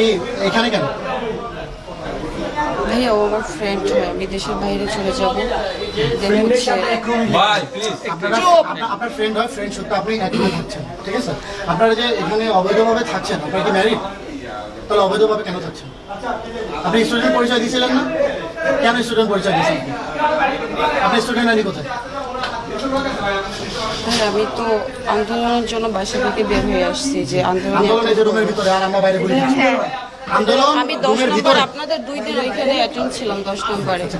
এই এখানে কেন? ভাইয়া ও আমার ফ্রেন্ড হয় আমি দেশের বাইরে চলে যাব। আপনারা ফ্রেন্ড হয় ফ্রেন্ড সত্য আপনি একদম থাকছেন ঠিক আছে? আপনারা যে এখানে অবৈধভাবে থাকছেন আপনারা কি ম্যারিড তাহলে অবৈধভাবে কেন থাকছেন? আপনি স্টুডেন্ট পরিচয় দিয়েছিলেন না? কেন স্টুডেন্ট পরিচয় দিয়েছেন আপনি? আপনি স্টুডেন্ট আনি কোথায়? ভাই আমি তো আন্দোলনের জন্য বাসা থেকে বের হয়ে আসছি যে আন্দোলনে আন্দোলন এই যে রুমের ভিতরে আর আমরা বাইরে বলি আমি দশ নম্বর আপনাদের দুই দিন ওইখানে অ্যাটেন্ড ছিলাম দশ নম্বরে। আচ্ছা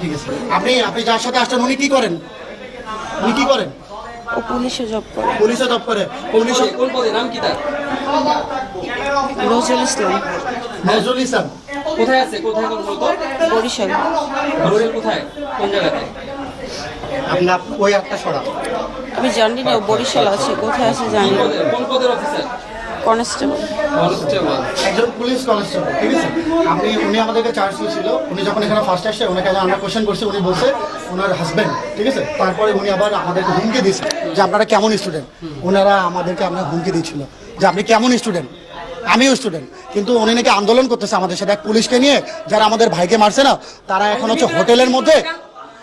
আপনি আপনি যার সাথে আসছেন উনি কি করেন? উনি কি করেন? ও পুলিশে জব করে। পুলিশে জব করে। পুলিশ কোন পদে? নাম কি তার? নজরুল ইসলাম। নজরুল ইসলাম। কোথায় আছে? কোথায় কর্মরত বরিশাল। বরিশাল কোথায়? কোন জায়গাতে? আপনার ওই আমি জানি না বরিশাল আছে কোথায় আছে জানি না। কোন পদের অফিসার কনস্টেবল। কনস্টেবল। একজন পুলিশ কনস্টেবল ঠিক আছে? আপনি উনি আমাদেরকে চার্জ ছিল উনি যখন এখানে ফার্স্ট আসছে ওনাকে আমরা কোশ্চেন করছি উনি বলছে ওনার হাজব্যান্ড ঠিক আছে? তারপরে উনি আবার আমাদেরকে হুমকি দিয়েছে যে আপনারা কেমন স্টুডেন্ট ওনারা আমাদেরকে আপনার হুমকি দিচ্ছিল যে আপনি কেমন স্টুডেন্ট আমিও স্টুডেন্ট কিন্তু উনি নাকি আন্দোলন করতেছে আমাদের সাথে। এক পুলিশকে নিয়ে যারা আমাদের ভাইকে মারছে না তারা এখন হচ্ছে হোটেলের মধ্যে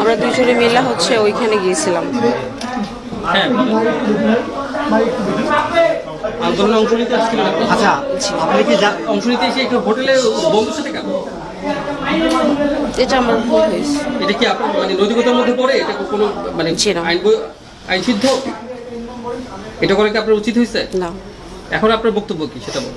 আমরা দুজনে মিলে হচ্ছে ওইখানে গিয়েছিলাম। হ্যাঁ। আচ্ছা আপনি কি অংশ নিতে এসে একটু হোটেলে বন্ধুর সাথে কেন এটা আমার ভুল হয়েছে। এটা কি আপনার মানে নৈতিকতার মধ্যে পড়ে? এটা কোনো মানে জি না। আইন আইন সিদ্ধ এটা করে কি আপনার উচিত হয়েছে? না। এখন আপনার বক্তব্য কি সেটা বলুন।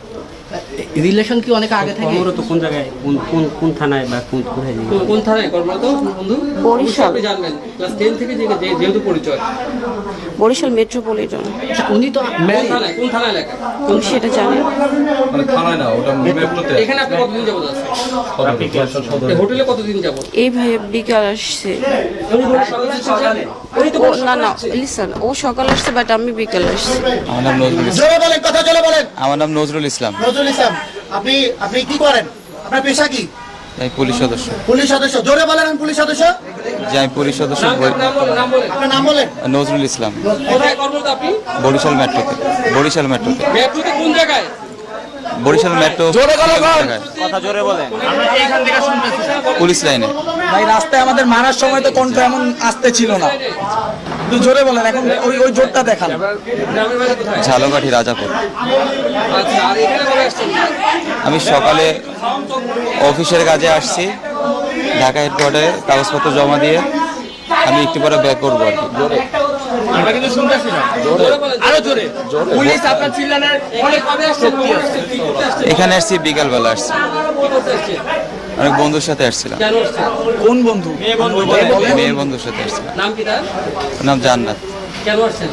রিলেশন কি অনেক আগে থেকে? কর্মরত কোন জায়গায়? কোন কোন কোন থানায় বা কোন কোথায়? যে কোন- কোন থানায়? কর্মরত বন্ধু? বরিশাল। আপনি জানবেন। ক্লাস টেন থেকে যে যেহেতু পরিচয়। বরিশাল মেট্রোপলিটন। উনি তো কোন থানায়? কোন থানায় লেখা? তুমি সেটা জানি। মানে থানায় না ওটা মেট্রোতে এখানে আপনি কতদিন যাবত আছেন? এই হোটেলে কতদিন যাবত? এই ভাই বিকাল আসছে। ও না না লিসন ও সকাল আসছে বাট আমি বিকাল আসছি। আমার নাম নজরুল ইসলাম। আমার নাম নজরুল ইসলাম। নজরুল ইসলাম আপনি আপনি কি করেন? আপনার পেশা কি? আমি পুলিশ সদস্য। পুলিশ সদস্য। জোরে বলেন আমি পুলিশ সদস্য। যে আমি পুলিশ সদস্য। নাম বরি- নাম বলেন নাম বলেন। আপনার নাম বলেন। নজরুল ইসলাম। কোথায় কর্মরত আপনি? বরিশাল মেট্রোতে। বরিশাল মেট্রোতে। মেট্রোতে কোন জায়গায়? বরিশাল মেট্রো কথা জোরে বলেন। পুলিশ লাইনে। ভাই রাস্তায় আমাদের মারার সময় তো কণ্ঠ এমন আসতে ছিল না। জোরে বলেন, এখন ওই ওই জোরটা দেখান। ঝালকাঠি, রাজাপুর। আমি সকালে অফিসের কাজে আসছি, ঢাকা হেডকোয়ার্টারে কাগজপত্র জমা দিয়ে আমি একটু পরে ব্যাক করব আর কি। আমরা কিন্তু শুনতে আসছি না। আরও জোরে। পুলিশ আপনার চিল্লানের অনেক কবে আসছেন আসছেন আসছেন এখানে আসছি বিকালবেলা আসছি। আসছেন অনেক বন্ধুর সাথে আসছিলাম। কেন আসছেন? কোন বন্ধু? মেয়ের বন্ধুর সাথে আসছিলাম। নাম কি তার? নাম জান্নাত। কেন আসছেন?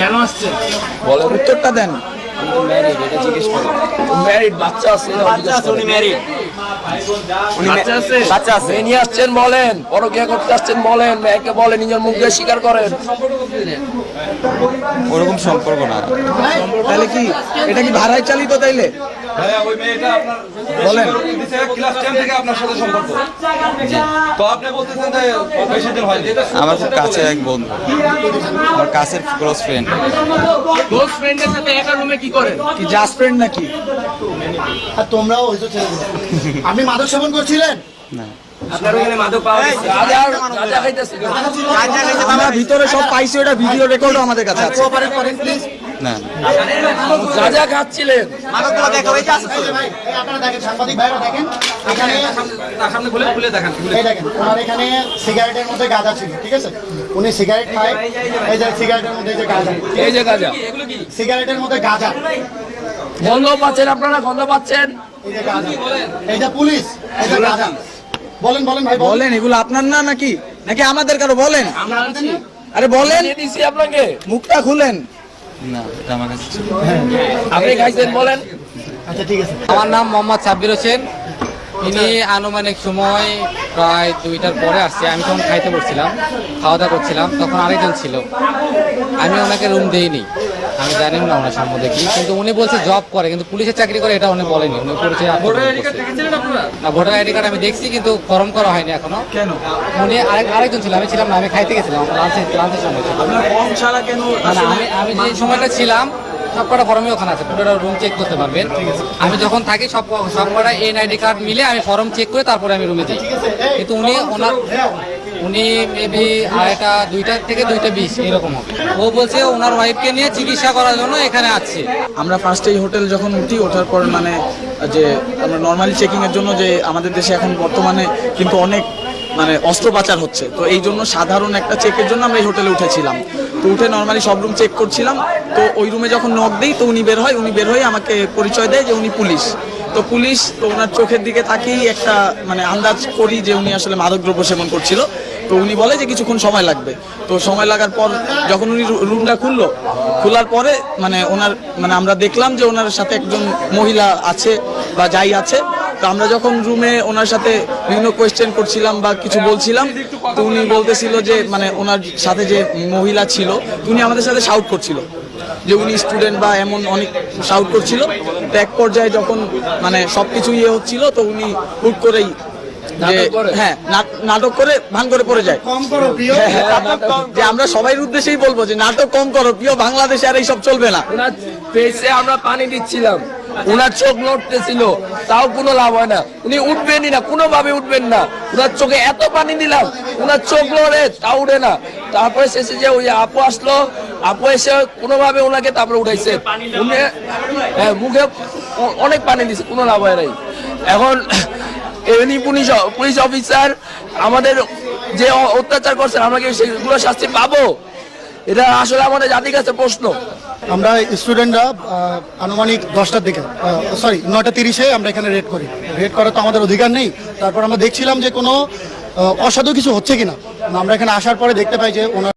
কেন আসছে বলে উত্তরটা দেন। ম্যারিড বাচ্চা আছে বাচ্চা আছে উনি ম্যারিড বাচ্চা আছে? নিয়ে আসছেন বলেন পরকিয়া করতে আসছেন বলেন মেয়েকে বলেন নিজের মুখ দিয়ে স্বীকার করেন। ওরকম সম্পর্ক না। তাহলে কি এটা কি ভাড়ায় চালিত তাইলে? ওই মেয়েটা আপনার বলেন। ক্লাস 10 থেকে আপনার সাথে সম্পর্ক। তো আপনি বলতেছেন যে বেশি দিন হয়নি। আমার খুব কাছের এক বন্ধু। আমার কাছের ক্লোজ ফ্রেন্ড ক্লোজ ফ্রেন্ডের সাথে একা রুমে কি করেন? কি জাস্ট ফ্রেন্ড নাকি? আর তোমরাও ওই তো ছেড়ে আপনি মাদক সেবন করছিলেন? না। আমরা ভিতরে সব পাইছি ওটা ভিডিও রেকর্ডও আমাদের কাছে আছে। না গাঁজা খাচ্ছিলেন যে আপনারা দেখেন, সাংবাদিক ভাইরা দেখেন, এখানে তার সামনে খুলে খুলে দেখান খুলে। এই দেখেন, ওনার এখানে সিগারেটের মধ্যে গাঁজা ছিল, ঠিক আছে? উনি সিগারেট খায়, এই যে সিগারেটের মধ্যে যে গাঁজা, এই যে গাঁজা। সিগারেটের মধ্যে গাঁজা, গন্ধ পাচ্ছেন আপনারা? গন্ধ পাচ্ছেন? এই যে গাঁজা, এই যে পুলিশ, এই যে গাঁজা। বলেন বলেন ভাই বলেন। বলেন এগুলো আপনার না নাকি? নাকি আমাদের কারও? বলেন। আরে বলেন। আপনাকে। মুখটা খুলেন। না এটা আমার কাছে আপনি খাইছেন বলেন। আচ্ছা ঠিক আছে। আমার নাম মোহাম্মদ সাব্বির হোসেন। ইনি আনুমানিক সময় প্রায় দুইটার পরে আসছে। আমি তখন খাইতে পড়ছিলাম খাওয়া দাওয়া করছিলাম তখন আরেকজন ছিল। আমি ওনাকে রুম দেইনি। আমি জানি না ওনার সম্বন্ধে কি কিন্তু উনি বলছে জব করে কিন্তু পুলিশের চাকরি করে এটা উনি বলেনি উনি পরিচয় ভোটার আইডি কার্ড না ভোটার আইডি কার্ড আমি দেখছি কিন্তু ফর্ম করা হয়নি এখনও। কেন? উনি আরেক আরেকজন ছিল আমি ছিলাম না আমি খাইতে গেছিলাম লাঞ্চে লাঞ্চের সময় ছিল। আমি আমি যে সময়টা ছিলাম সব কটা ফর্মই ওখানে আছে পুরোটা রুম চেক করতে পারবেন। আমি যখন থাকি সব সব কটা এন আইডি কার্ড মিলে আমি ফর্ম চেক করে তারপরে আমি রুমে যাই। কিন্তু উনি ওনার উনি মেবি আড়াইটা দুইটা থেকে দুইটা বিশ, এরকম হবে। ও বলছে ওনার ওয়াইফকে নিয়ে চিকিৎসা করার জন্য এখানে আছে আমরা ফার্স্টে এই হোটেল যখন উঠি, ওঠার পর মানে যে আমরা নর্মালি চেকিংয়ের জন্য যে আমাদের দেশে এখন বর্তমানে কিন্তু অনেক মানে অস্ত্র পাচার হচ্ছে। তো এই জন্য সাধারণ একটা চেকের জন্য আমরা এই হোটেলে উঠেছিলাম। তো উঠে নর্মালি সব রুম চেক করছিলাম। তো ওই রুমে যখন নক দিই, তো উনি বের হয়, উনি বের হয়ে আমাকে পরিচয় দেয় যে উনি পুলিশ। তো পুলিশ, তো ওনার চোখের দিকে তাকেই একটা মানে আন্দাজ করি যে উনি আসলে মাদকদ্রব্য সেবন করছিল। তো উনি বলে যে কিছুক্ষণ সময় লাগবে। তো সময় লাগার পর যখন উনি রুমটা খুললো, খোলার পরে মানে ওনার মানে আমরা দেখলাম যে ওনার সাথে একজন মহিলা আছে বা যাই আছে। তো আমরা যখন রুমে ওনার সাথে বিভিন্ন কোয়েশ্চেন করছিলাম বা কিছু বলছিলাম, তো উনি বলতেছিল যে মানে ওনার সাথে যে মহিলা ছিল উনি আমাদের সাথে শাউট করছিল। যে উনি স্টুডেন্ট বা এমন অনেক শাউট করছিল। তো এক পর্যায়ে যখন মানে সবকিছু ইয়ে হচ্ছিল, তো উনি হুট করেই যে নাটক করে? হ্যাঁ নাটক করে ভাঙ করে পড়ে যায়। কম করো হ্যাঁ, হ্যাঁ, যে আমরা সবাই উদ্দেশ্যেই বলব যে নাটক কম করো প্রিয় বাংলাদেশে আর এইসব চলবে না। ওনার আমরা পানি দিচ্ছিলাম। ওনার চোখ নড়তেছিল তাও কোনো লাভ হয় না। উনি উঠবেনই না কোনোভাবে উঠবেন না। ওনার চোখে এত পানি দিলাম ওনার চোখ লড়ে তাও উঠে না। তারপরে শেষে যে ওই আপু আসলো আপু এসে কোনোভাবে ওনাকে তারপরে উঠাইছে। উনি হ্যাঁ, মুখে অনেক পানি দিছে কোনো লাভ হয় নাই। এখন এমনি পুলিশ পুলিশ অফিসার আমাদের যে অত্যাচার করছেন, আমরা কি সেগুলো শাস্তি পাবো? এটা আসলে আমাদের জাতির কাছে প্রশ্ন। আমরা স্টুডেন্টরা আনুমানিক দশটার দিকে সরি নয়টা তিরিশে আমরা এখানে রেড করি। রেড করার তো আমাদের অধিকার নেই। তারপর আমরা দেখছিলাম যে কোনো অসাধু কিছু হচ্ছে কিনা। আমরা এখানে আসার পরে দেখতে পাই যে ওনার